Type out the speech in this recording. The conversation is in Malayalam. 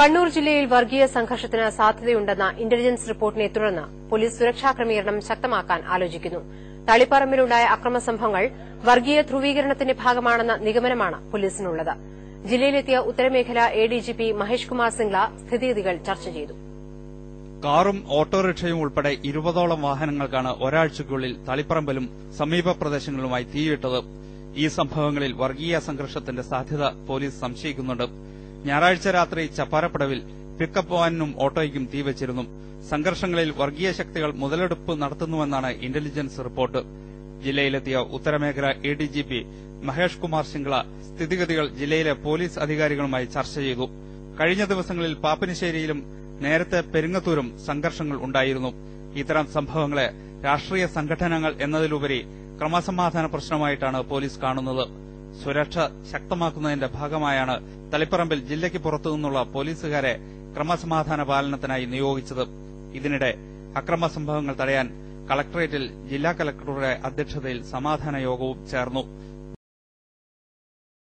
കണ്ണൂർ ജില്ലയിൽ വർഗീയ സംഘർഷത്തിന് സാധ്യതയുണ്ടെന്ന ഇന്റലിജൻസ് റിപ്പോർട്ടിനെ തുടർന്ന് പോലീസ് സുരക്ഷാ ക്രമീകരണം ശക്തമാക്കാൻ ആലോചിക്കുന്നു. തളിപ്പറമ്പിലുണ്ടായ അക്രമ സംഭവങ്ങൾ വർഗീയ ധ്രുവീകരണത്തിന്റെ ഭാഗമാണെന്ന നിഗമനമാണ് പോലീസിനുള്ളത്. ജില്ലയിലെത്തിയ ഉത്തരമേഖല എഡിജിപി മഹേഷ് കുമാർ സിംഗ്ല സ്ഥിതിഗതികൾ ചർച്ച ചെയ്തു. കാറും ഓട്ടോറിക്ഷയും ഉൾപ്പെടെ ഇരുപതോളം വാഹനങ്ങൾക്കാണ് ഒരാഴ്ചയ്ക്കുള്ളിൽ തളിപ്പറമ്പിലും സമീപ പ്രദേശങ്ങളിലുമായി തീയിട്ടത്. ഈ സംഭവങ്ങളിൽ വർഗീയ സംഘർഷത്തിന്റെ സാധ്യത പോലീസ് സംശയിക്കുന്നുണ്ട്. ഞായറാഴ്ച രാത്രി ചപ്പാരപ്പടവിൽ പിക്കപ്പ് വാനിനും ഓട്ടോയ്ക്കും തീവച്ചിരുന്നു സംഘർഷങ്ങളിൽ വർഗീയ ശക്തികൾ മുതലെടുപ്പ് നടത്തുന്നുവെന്നാണ് ഇന്റലിജൻസ് റിപ്പോർട്ട് ജില്ലയിലെത്തിയ ഉത്തരമേഖല എഡിജിപി മഹേഷ് കുമാർ ശിംഗ്ല സ്ഥിതിഗതികൾ ജില്ലയിലെ പോലീസ് അധികാരികളുമായി ചർച്ച ചെയ്തു. കഴിഞ്ഞ ദിവസങ്ങളിൽ പാപ്പിനിശ്ശേരിയിലും നേരത്തെ പെരുങ്ങത്തൂരും സംഘർഷങ്ങൾ ഉണ്ടായിരുന്നു. ഇത്തരം സംഭവങ്ങളെ രാഷ്ട്രീയ സംഘടനകൾ എന്നതിലുപരി ക്രമസമാധാന പ്രശ്നമായിട്ടാണ് പോലീസ് കാണുന്നത്. സുരക്ഷ ശക്തമാക്കുന്നതിന്റെ ഭാഗമായാണ് തളിപ്പറമ്പിൽ ജില്ലയ്ക്ക് പുറത്തുനിന്നുള്ള പോലീസുകാരെ ക്രമസമാധാന പാലനത്തിനായി നിയോഗിച്ചത്. ഇതിനിടെ അക്രമ സംഭവങ്ങൾ തടയാൻ കളക്ടറേറ്റിൽ ജില്ലാ കലക്ടറുടെ അധ്യക്ഷതയിൽ സമാധാന യോഗവും ചേർന്നു.